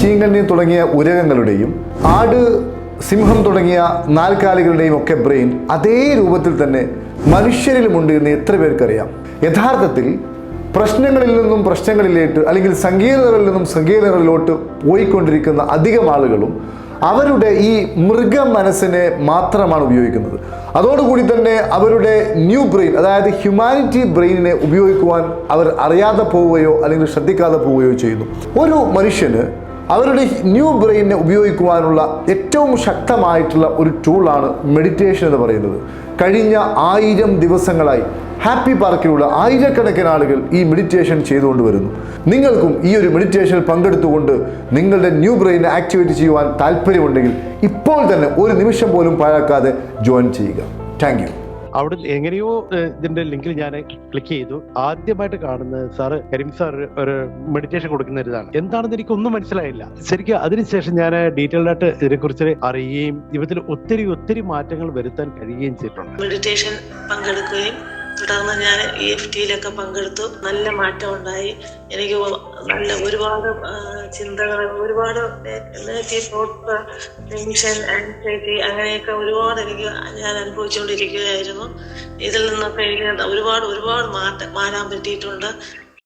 ചീങ്കണ്ണി തുടങ്ങിയ ഉരകങ്ങളുടെയും ആട് സിംഹം തുടങ്ങിയ നാൽക്കാലികളുടെയും ഒക്കെ ബ്രെയിൻ അതേ രൂപത്തിൽ തന്നെ മനുഷ്യരിലുമുണ്ട് എന്ന് എത്ര പേർക്കറിയാം. യഥാർത്ഥത്തിൽ പ്രശ്നങ്ങളിൽ നിന്നും പ്രശ്നങ്ങളിലേക്ക് അല്ലെങ്കിൽ സങ്കീർണതകളിൽ നിന്നും സങ്കീർണതകളിലോട്ട് പോയിക്കൊണ്ടിരിക്കുന്ന അധികം ആളുകളും അവരുടെ ഈ മൃഗ മനസ്സിനെ മാത്രമാണ് ഉപയോഗിക്കുന്നത്. അതോടുകൂടി തന്നെ അവരുടെ ന്യൂ ബ്രെയിൻ അതായത് ഹ്യൂമാനിറ്റി ബ്രെയിനിനെ ഉപയോഗിക്കുവാൻ അവർ അറിയാതെ പോവുകയോ അല്ലെങ്കിൽ ശ്രദ്ധിക്കാതെ പോവുകയോ ചെയ്യുന്നു. ഒരു മനുഷ്യന് അവരുടെ ന്യൂ ബ്രെയിനെ ഉപയോഗിക്കുവാനുള്ള ഏറ്റവും ശക്തമായിട്ടുള്ള ഒരു ടൂളാണ് മെഡിറ്റേഷൻ എന്ന് പറയുന്നത്. കഴിഞ്ഞ ആയിരം ദിവസങ്ങളായി ഹാപ്പി പാർക്കിലുള്ള ആയിരക്കണക്കിന് ആളുകൾ ഈ മെഡിറ്റേഷൻ ചെയ്തുകൊണ്ട് വരുന്നു. നിങ്ങൾക്കും ഈ ഒരു മെഡിറ്റേഷനിൽ പങ്കെടുത്തുകൊണ്ട് നിങ്ങളുടെ ന്യൂ ബ്രെയിനെ ആക്ടിവേറ്റ് ചെയ്യുവാൻ താല്പര്യമുണ്ടെങ്കിൽ ഇപ്പോൾ തന്നെ ഒരു നിമിഷം പോലും പാഴാക്കാതെ ജോയിൻ ചെയ്യുക. താങ്ക് അവിടെ എങ്ങനെയോ ഇതിന്റെ ലിങ്കിൽ ഞാൻ ക്ലിക്ക് ചെയ്തു. ആദ്യമായിട്ട് കാണുന്നത് സാറ് കരീം സാർ ഒരു മെഡിറ്റേഷൻ കൊടുക്കുന്ന ഒരിതാണ് എന്താണെന്ന് എനിക്ക് ഒന്നും മനസ്സിലായില്ല. ശരിക്കും അതിനുശേഷം ഞാൻ ഡീറ്റെയിൽഡ് ആയിട്ട് ഇതിനെക്കുറിച്ച് അറിയുകയും ജീവിതത്തിൽ ഒത്തിരി ഒത്തിരി മാറ്റങ്ങൾ വരുത്താൻ കഴിയുകയും ചെയ്തിട്ടുണ്ട്. മെഡിറ്റേഷൻ പങ്കെടുക്കുകയും തുടർന്ന് ഞാൻ ഇ എഫ് ടിയിലൊക്കെ പങ്കെടുത്തു. നല്ല മാറ്റം ഉണ്ടായി എനിക്ക് നല്ല ഒരുപാട് ചിന്തകൾ ഒരുപാട് തോട്ട്സ് ടെൻഷൻ ആൻസൈറ്റി അങ്ങനെയൊക്കെ ഒരുപാട് എനിക്ക് ഞാൻ അനുഭവിച്ചുകൊണ്ടിരിക്കുകയായിരുന്നു. ഇതിൽ നിന്നൊക്കെ എനിക്ക് ഒരുപാട് ഒരുപാട് മാറ്റം മാറാൻ പറ്റിയിട്ടുണ്ട്.